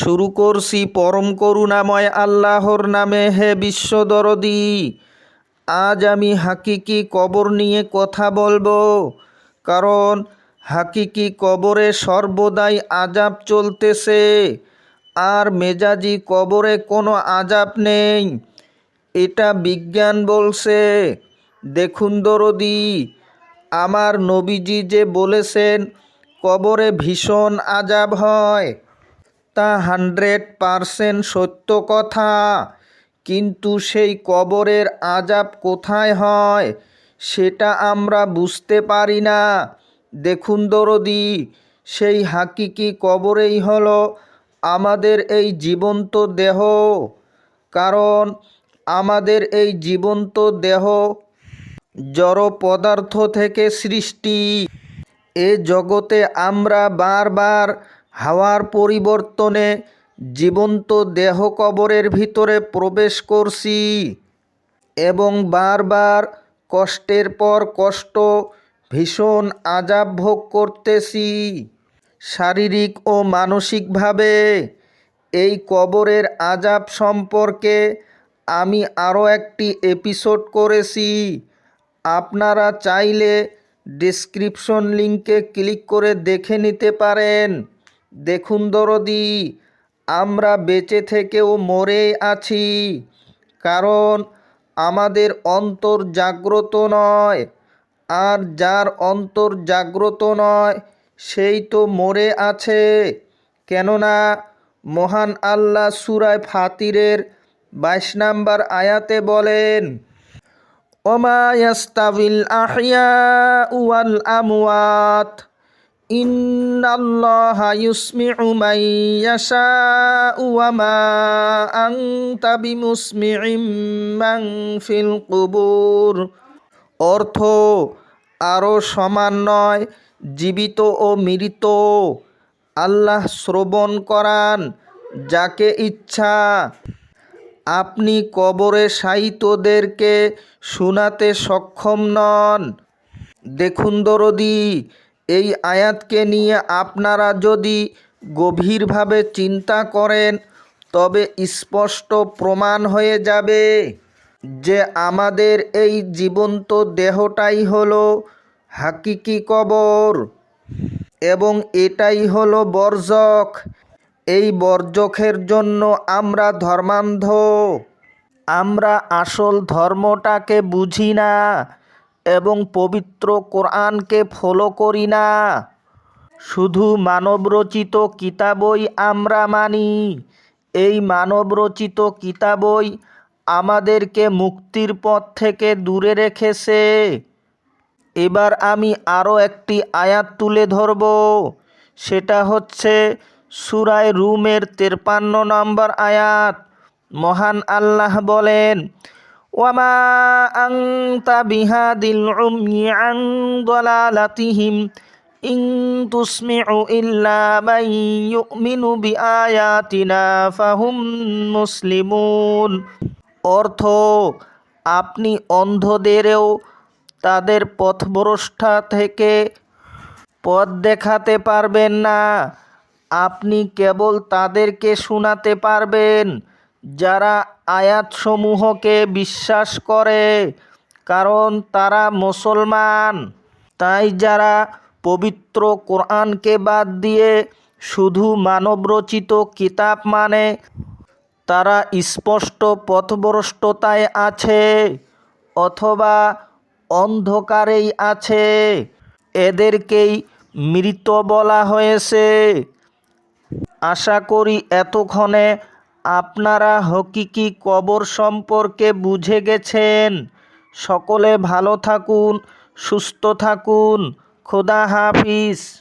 শুরু করছি পরম করুণাময় আল্লাহর নামে, হে বিশ্বদরদি। আজ আমি হাকিকি কবর নিয়ে কথা বলব, কারণ হাকিকি কবরে সর্বদাই আজাব চলতেছে, আর মেজাজি কবরে কোনো আজাব নেই। এটা বিজ্ঞান বলছে। দেখুন দরদি, আমার নবীজি যে বলেছেন, কবরে ভীষণ আজাব হয়। তা হান্ড্রেড পারসেন্ট সত্য কথা। কিন্তু সেই কবরের আজাব কোথায় হয়, সেটা আমরা বুঝতে পারি না। দেখুন দরদি, সেই হাকিকি কবরেই হলো আমাদের এই জীবন্ত দেহ। কারণ আমাদের এই জীবন্ত দেহ জড় পদার্থ থেকে সৃষ্টি। এ জগতে আমরা বারবার হাওয়ার পরিবর্তনে জীবন্ত দেহ কবরের ভিতরে প্রবেশ করছি এবং বারবার কষ্টের পর কষ্ট ভীষণ আজাব ভোগ করতেছি। শারীরিক ও মানসিকভাবে এই কবরের আজাব সম্পর্কে আমি আরও একটি এপিসোড করেছি। আপনারা চাইলে ডিসক্রিপশন লিংকে ক্লিক করে দেখে নিতে পারেন। দেখুন দরদি, আমরা বেঁচে থেকেও মরে আছি। কারণ আমাদের অন্তর জাগ্রত নয়, আর যার অন্তর জাগ্রত নয়, সেই তো মরে আছে। কেননা মহান আল্লাহ সুরায় ফাতিরের বাইশ নাম্বার আয়াতে বলেন, ওমা ইয়াস্তাবিল আহিয়া ওয়াল আমওয়াত। ফিল অর্থ আরও সমান নয়, জীবিত ও মৃত। আল্লাহ শ্রবণ করান যাকে ইচ্ছা। আপনি কবরে সাহিত্যদেরকে শোনাতে সক্ষম নন। দেখুন দরদি এই আয়াতকে নিয়ে আপনারা যদি গভীরভাবে চিন্তা করেন, তবে স্পষ্ট প্রমাণ হয়ে যাবে যে আমাদের এই জীবন্ত দেহটাই হলো হাকিকি কবর এবং এটাই হলো বর্জক। এই বর্জকের জন্য আমরা ধর্মান্ধ। আমরা আসল ধর্মটাকে বুঝি না। এবং পবিত্র কোরআনকে ফলো করি না। শুধু মানবরচিত কিতাবই আমরা মানি। এই মানবরচিত কিতাবই আমাদেরকে মুক্তির পথ থেকে দূরে রেখেছে। এবার আমি আরও একটি আয়াত তুলে ধরব। সেটা হচ্ছে সুরায় রুমের তেরপান্ন নম্বর আয়াত। মহান আল্লাহ বলেন ওয়ামা আংতা বিহাদিল উমি আং দলালাতিহিম ইং তুসমিউ ইল্লা মান ইউমিনু বিআয়াতিনা ফাহুম মুসলিমুন। অর্থ, আপনি অন্ধদেরও তাদের পথভ্রষ্টা থেকে পথ দেখাতে পারবেন না। আপনি কেবল তাদেরকে শোনাতে পারবেন, যারা আয়াতসমূহকে বিশ্বাস করে, কারণ তারা মুসলমান। তাই যারা পবিত্র কোরআনকে বাদ দিয়ে শুধু মানবরচিত কিতাব মানে তারা স্পষ্ট পথভ্রষ্টতায় আছে অথবা অন্ধকারেই আছে। এদেরকেই মৃত বলা হয়েছে। আশা করি এতক্ষণে আপনারা হকিকি কবর সম্পর্কে বুঝে গেছেন? সকলে ভালো থাকুন সুস্থ থাকুন। খোদা হাফিজ।